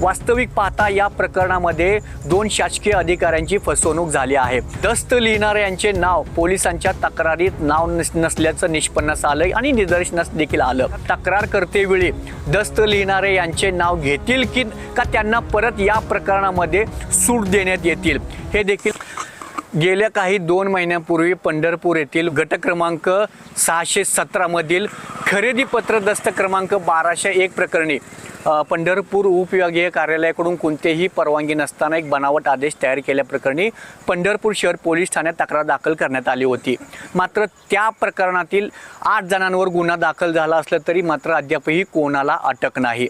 वास्तविक पाहता या प्रकरणामध्ये दोन शासकीय अधिकाऱ्यांची फसवणूक झाली आहे. दस्त लिहिणारे यांचे नाव पोलिसांच्या तक्रारीत नाव नस- नसल्याचं निष्पन्नास आलं आणि निदर्शनास देखील आलं. तक्रार करतेवेळी दस्त लिहिणारे यांचे नाव घेतील की का त्यांना परत या प्रकरणामध्ये सूट देण्यात येतील? हे देखील गेल्या काही दोन महिन्यांपूर्वी पंढरपूर येथील गट क्रमांक सहाशे सतरामधील खरेदी पत्र दस्त क्रमांक बाराशे एक प्रकरणी पंढरपूर उपविभागीय कार्यालयाकडून कोणतेही परवानगी नसताना एक बनावट आदेश तयार केल्याप्रकरणी पंढरपूर शहर पोलीस ठाण्यात तक्रार दाखल करण्यात आली होती. मात्र त्या प्रकरणातील आठ जणांवर गुन्हा दाखल झाला असला तरी मात्र अद्यापही कोणाला अटक नाही.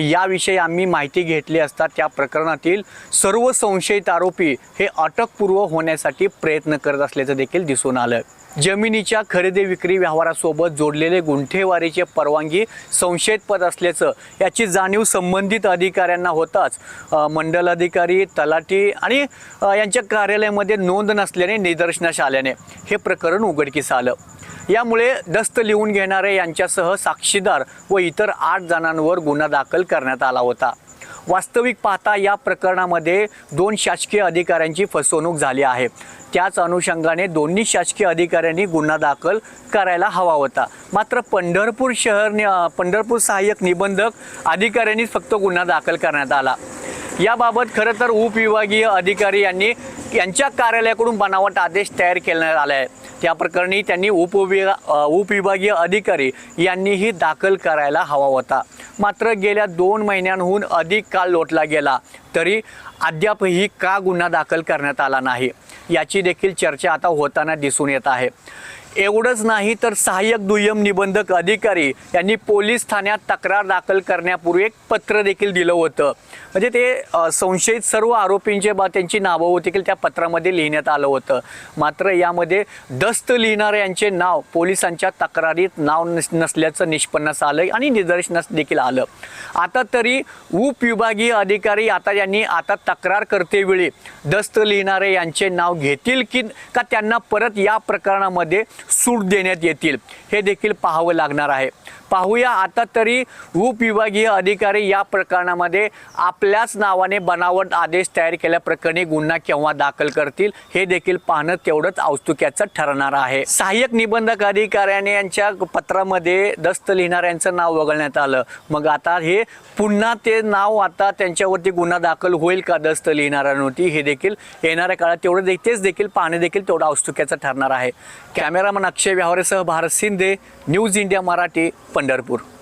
याविषयी आम्ही माहिती घेतली असता त्या प्रकरणातील सर्व संशयित आरोपी हे अटकपूर्व होण्यासाठी प्रयत्न करत असल्याचं देखील दिसून आलं. जमिनीच्या खरेदी विक्री व्यवहारासोबत जोडलेले गुंठेवारीचे परवानगी संशयित पद असल्याचं याची जाणीव संबंधित अधिकाऱ्यांना होताच मंडल अधिकारी तलाठी आणि यांच्या कार्यालयामध्ये नोंद नसल्याने निदर्शनास आल्याने हे प्रकरण उघडकीस आलं. यामुळे दस्त लिहून घेणारे यांच्यासह साक्षीदार व इतर आठ जणांवर गुन्हा दाखल करण्यात आला होता. वास्तविक पाहता या प्रकरणामध्ये दोन शासकीय अधिकाऱ्यांची फसवणूक झाली आहे. त्याच अनुषंगाने दोन्ही शासकीय अधिकाऱ्यांनी गुन्हा दाखल करायला हवा होता. मात्र पंढरपूर शहर पंढरपूर सहाय्यक निबंधक अधिकाऱ्यांनीच फक्त गुन्हा दाखल करण्यात आला. याबाबत खरं तर उपविभागीय अधिकारी यांनी यांच्या कार्यालयाकडून बनावट आदेश तयार करण्यात आला आहे त्या प्रकरणी त्यांनी उपविभा उपविभागीय अधिकारी यांनीही दाखल करायला हवा होता. मात्र गेल्या दोन महिन्यांहून अधिक काळ लोटला गेला तरी अद्यापही का गुन्हा दाखल करण्यात आला नाही याची देखील चर्चा आता होताना दिसून येत आहे. एवढंच नाही तर सहाय्यक दुय्यम निबंधक अधिकारी यांनी पोलीस ठाण्यात तक्रार दाखल करण्यापूर्वी एक पत्र देखील दिलं होतं. म्हणजे ते संशयित सर्व आरोपींचे बा त्यांची नावं होती की त्या पत्रामध्ये लिहिण्यात आलं होतं. मात्र यामध्ये दस्त लिहिणारे यांचे नाव पोलिसांच्या तक्रारीत नाव नस नसल्याचं निष्पन्नास आलं आणि निदर्शनास देखील आलं. आता तरी उपविभागीय अधिकारी आता यांनी आता तक्रार करतेवेळी दस्त लिहिणारे यांचे नाव घेतील की का त्यांना परत या प्रकरणामध्ये सूट देण्यात येतील. हे देखील पाहावं लागणार आहे. पाहूया. आता तरी उपविभागीय अधिकारी या प्रकरणामध्ये आपल्याच नावाने बनावट आदेश तयार केल्याप्रकरणी गुन्हा केव्हा दाखल करतील हे देखील पाहणं तेवढंच औस्तुक्याचं ठरणार आहे. सहाय्यक निबंधक अधिकाऱ्याने यांच्या पत्रामध्ये दस्त लिहिणाऱ्यांचं नाव वगळण्यात आलं. मग आता हे पुन्हा ते नाव आता त्यांच्यावरती गुन्हा दाखल होईल का दस्त लिहिणाऱ्यांवरती हे देखील येणाऱ्या काळात तेवढं दे- तेच देखील पाहणे देखील तेवढं औस्तुक्याचं ठरणार आहे. कॅमेरामन अक्षय व्यवहारेसह भारत शिंदे न्यूज इंडिया मराठी पंढरपूर.